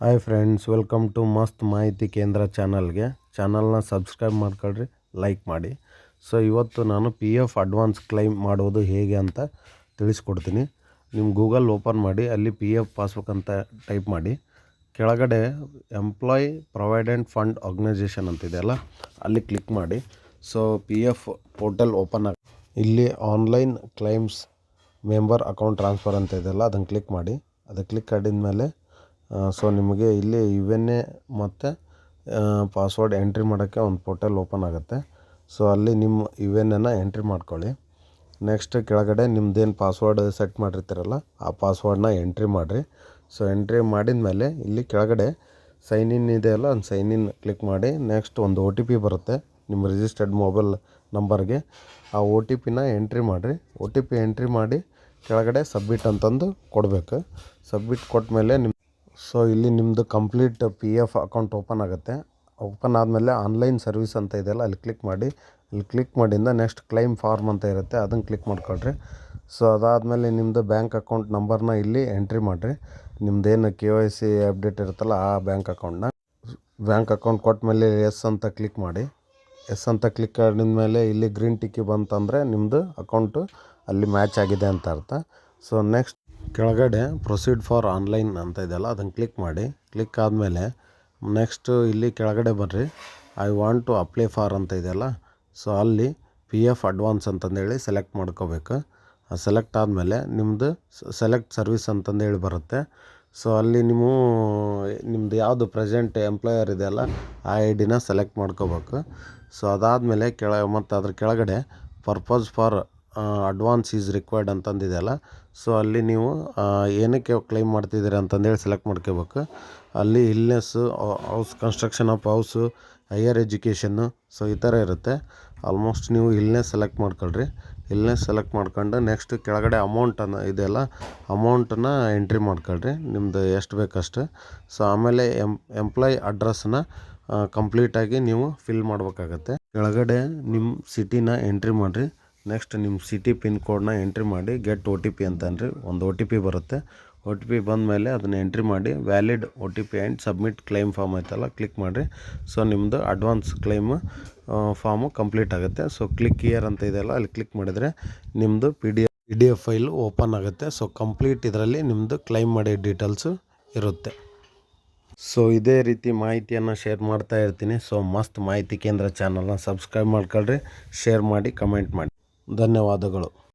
Hi friends welcome to ಮಸ್ತ್ ಮಾಹಿತಿ ಕೇಂದ್ರ ಚಾನಲ್ಗೆ ಚಾನಲ್ನ ಸಬ್ಸ್ಕ್ರೈಬ್ ಮಾಡ್ಕೊಳ್ರಿ ಲೈಕ್ ಮಾಡಿ. ಸೊ ಇವತ್ತು ನಾನು ಪಿ ಎಫ್ ಅಡ್ವಾನ್ಸ್ ಕ್ಲೈಮ್ ಮಾಡೋದು ಹೇಗೆ ಅಂತ ತಿಳಿಸ್ಕೊಡ್ತೀನಿ. ನಿಮ್ಮ ಗೂಗಲ್ ಓಪನ್ ಮಾಡಿ, ಅಲ್ಲಿ ಪಿ ಎಫ್ ಪಾಸ್ಬುಕ್ ಅಂತ ಟೈಪ್ ಮಾಡಿ. ಕೆಳಗಡೆ ಎಂಪ್ಲಾಯ್ ಪ್ರೊವೈಡೆಂಟ್ ಫಂಡ್ ಆರ್ಗನೈಜೇಷನ್ ಅಂತಿದೆಯಲ್ಲ ಅಲ್ಲಿ ಕ್ಲಿಕ್ ಮಾಡಿ. So P F portal open ಆಗಿ ಇಲ್ಲಿ online claims member account transfer ಅಂತ ಇದೆಯಲ್ಲ ಅದನ್ನು ಕ್ಲಿಕ್ ಮಾಡಿ. ಅದು ಕ್ಲಿಕ್ ಮಾಡಿದ ಮೇಲೆ ಸೊ ನಿಮಗೆ ಇಲ್ಲಿ ಇವೆನ್ನೇ ಮತ್ತು ಪಾಸ್ವರ್ಡ್ ಎಂಟ್ರಿ ಮಾಡೋಕ್ಕೆ ಒಂದು ಪೋರ್ಟಲ್ ಓಪನ್ ಆಗುತ್ತೆ. ಸೊ ಅಲ್ಲಿ ನಿಮ್ಮ ಇವೆನ್ನನ್ನು ಎಂಟ್ರಿ ಮಾಡ್ಕೊಳ್ಳಿ. ನೆಕ್ಸ್ಟ್ ಕೆಳಗಡೆ ನಿಮ್ಮದೇನು ಪಾಸ್ವರ್ಡ್ ಸೆಟ್ ಮಾಡಿರ್ತೀರಲ್ಲ, ಆ ಪಾಸ್ವರ್ಡ್ನ ಎಂಟ್ರಿ ಮಾಡಿರಿ. ಸೊ ಎಂಟ್ರಿ ಮಾಡಿದ ಮೇಲೆ ಇಲ್ಲಿ ಕೆಳಗಡೆ ಸೈನ್ ಇನ್ ಇದೆ ಅಲ್ಲ, ಒಂದು ಸೈನ್ ಇನ್ ಕ್ಲಿಕ್ ಮಾಡಿ. ನೆಕ್ಸ್ಟ್ ಒಂದು ಒ ಟಿ ಪಿ ಬರುತ್ತೆ ನಿಮ್ಮ ರಿಜಿಸ್ಟರ್ಡ್ ಮೊಬೈಲ್ ನಂಬರ್ಗೆ ಆ ಒ ಟಿ ಪಿನ ಎಂಟ್ರಿ ಮಾಡಿರಿ. ಒ ಟಿ ಪಿ ಎಂಟ್ರಿ ಮಾಡಿ ಕೆಳಗಡೆ ಸಬ್ಮಿಟ್ ಅಂತಂದು ಕೊಡಬೇಕು. ಸಬ್ಮಿಟ್ ಕೊಟ್ಟ ಮೇಲೆ ನಿಮ್ಮ ಸೊ ಇಲ್ಲಿ ನಿಮ್ಮದು complete P F account open ಆಗುತ್ತೆ. ಓಪನ್ ಆದಮೇಲೆ ಆನ್ಲೈನ್ ಸರ್ವಿಸ್ ಅಂತ ಇದೆಯಲ್ಲ ಅಲ್ಲಿ ಕ್ಲಿಕ್ ಮಾಡಿ. ಅಲ್ಲಿ ಕ್ಲಿಕ್ ಮಾಡಿಂದ ನೆಕ್ಸ್ಟ್ ಕ್ಲೈಮ್ ಫಾರ್ಮ್ ಅಂತ ಇರುತ್ತೆ, ಅದನ್ನು ಕ್ಲಿಕ್ ಮಾಡ್ಕೊಳ್ರಿ. ಸೊ ಅದಾದಮೇಲೆ ನಿಮ್ಮದು ಬ್ಯಾಂಕ್ ಅಕೌಂಟ್ ನಂಬರ್ನ ಇಲ್ಲಿ ಎಂಟ್ರಿ ಮಾಡಿರಿ. ನಿಮ್ಮದೇನು ಕೆ ವೈ ಸಿ ಅಪ್ಡೇಟ್ ಇರುತ್ತಲ್ಲ, ಆ ಬ್ಯಾಂಕ್ ಅಕೌಂಟ್ನ ಬ್ಯಾಂಕ್ ಅಕೌಂಟ್ ಕೊಟ್ಟ ಮೇಲೆ ಎಸ್ ಅಂತ ಕ್ಲಿಕ್ ಮಾಡಿ. ಎಸ್ ಅಂತ ಕ್ಲಿಕ್ ಮಾಡಿದ ಮೇಲೆ ಇಲ್ಲಿ ಗ್ರೀನ್ ಟಿಕ್ಕಿ ಬಂತಂದರೆ ನಿಮ್ಮದು ಅಕೌಂಟು ಅಲ್ಲಿ ಮ್ಯಾಚ್ ಆಗಿದೆ ಅಂತ ಅರ್ಥ. ಸೊ ನೆಕ್ಸ್ಟ್ ಕೆಳಗಡೆ ಪ್ರೊಸೀಡ್ ಫಾರ್ ಆನ್ಲೈನ್ ಅಂತ ಇದೆಯಲ್ಲ, ಅದನ್ನು ಕ್ಲಿಕ್ ಮಾಡಿ. ಕ್ಲಿಕ್ ಆದಮೇಲೆ ನೆಕ್ಸ್ಟು ಇಲ್ಲಿ ಕೆಳಗಡೆ ಬರ್ರಿ. I want to apply for ಅಂತ ಇದೆಯಲ್ಲ ಸೊ ಅಲ್ಲಿ ಪಿ ಎಫ್ ಅಡ್ವಾನ್ಸ್ ಅಂತಂದೇಳಿ ಸೆಲೆಕ್ಟ್ ಮಾಡ್ಕೋಬೇಕು. ಸೆಲೆಕ್ಟ್ ಆದಮೇಲೆ ನಿಮ್ಮದು ಸೆಲೆಕ್ಟ್ ಸರ್ವಿಸ್ ಅಂತಂದೇಳಿ ಬರುತ್ತೆ. ಸೊ ಅಲ್ಲಿ ನೀವು ನಿಮ್ಮದು ಯಾವುದು ಪ್ರೆಸೆಂಟ್ ಎಂಪ್ಲಾಯರ್ ಇದೆಯಲ್ಲ, ಆ ಐ ಡಿನ ಸೆಲೆಕ್ಟ್ ಮಾಡ್ಕೋಬೇಕು. ಸೊ ಅದಾದಮೇಲೆ ಕೆಳ, ಮತ್ತು ಅದ್ರ ಕೆಳಗಡೆ purpose for advance is required ಅಂತಂದಿದೆಯಲ್ಲ so ಅಲ್ಲಿ. ನೀವು ಏನಕ್ಕೆ ಕ್ಲೈಮ್ ಮಾಡ್ತಿದ್ದೀರಿ ಅಂತಂದೇಳಿ ಸೆಲೆಕ್ಟ್ ಮಾಡ್ಕೋಬೇಕು. ಅಲ್ಲಿ illness house construction of house higher education so ಈ ಥರ ಇರುತ್ತೆ. ಆಲ್ಮೋಸ್ಟ್ ನೀವು ಇಲ್ನೆಸ್ ಸೆಲೆಕ್ಟ್ ಮಾಡ್ಕೊಳ್ರಿ. ಇಲ್ನೆಸ್ ಸೆಲೆಕ್ಟ್ ಮಾಡ್ಕೊಂಡು ನೆಕ್ಸ್ಟ್ ಕೆಳಗಡೆ ಅಮೌಂಟನ್ನು ಇದೆಯಲ್ಲ ಅಮೌಂಟನ್ನು ಎಂಟ್ರಿ ಮಾಡ್ಕೊಳ್ರಿ. ನಿಮ್ಮದು ಎಷ್ಟು ಬೇಕಷ್ಟು. ಸೊ ಆಮೇಲೆ ಎಂ ಎಂಪ್ಲಾಯ್ ಅಡ್ರೆಸ್ಸನ್ನ ಕಂಪ್ಲೀಟಾಗಿ ನೀವು ಫಿಲ್ ಮಾಡಬೇಕಾಗತ್ತೆ. ಕೆಳಗಡೆ ನಿಮ್ಮ ಸಿಟಿನ ಎಂಟ್ರಿ ಮಾಡಿರಿ. ನೆಕ್ಸ್ಟ್ ನಿಮ್ಮ ಸಿಟಿ ಪಿನ್ ಕೋಡ್ನ ಎಂಟ್ರಿ ಮಾಡಿ ಗೆಟ್ ಒ ಟಿ ಪಿ ಅಂತನ್ರಿ, ಒಂದು ಒ ಟಿ ಪಿ ಬರುತ್ತೆ. ಒ ಟಿ ಪಿ ಬಂದ ಮೇಲೆ ಅದನ್ನು ಎಂಟ್ರಿ ಮಾಡಿ valid O T P and submit claim form ಐತಲ್ಲ ಕ್ಲಿಕ್ ಮಾಡಿರಿ. ಸೊ ನಿಮ್ಮದು ಅಡ್ವಾನ್ಸ್ ಕ್ಲೈಮ್ ಫಾರ್ಮು ಕಂಪ್ಲೀಟ್ ಆಗುತ್ತೆ. ಸೊ ಕ್ಲಿಕ್ ಇಯರ್ ಅಂತ ಇದೆಯಲ್ಲ ಅಲ್ಲಿ ಕ್ಲಿಕ್ ಮಾಡಿದರೆ ನಿಮ್ಮದು P D F P D F file open ಆಗುತ್ತೆ. ಸೊ ಕಂಪ್ಲೀಟ್ ಇದರಲ್ಲಿ ನಿಮ್ಮದು ಕ್ಲೈಮ್ ಮಾಡಿದ ಡೀಟೇಲ್ಸು ಇರುತ್ತೆ. ಸೊ ಇದೇ ರೀತಿ ಮಾಹಿತಿಯನ್ನು ಶೇರ್ ಮಾಡ್ತಾ ಇರ್ತೀನಿ. ಸೊ ಮಸ್ತ್ ಮಾಹಿತಿ ಕೇಂದ್ರ ಚಾನಲ್ನ ಸಬ್ಸ್ಕ್ರೈಬ್ ಮಾಡ್ಕೊಳ್ರಿ ಶೇರ್ ಮಾಡಿ ಕಮೆಂಟ್ ಮಾಡಿ. ಧನ್ಯವಾದಗಳು.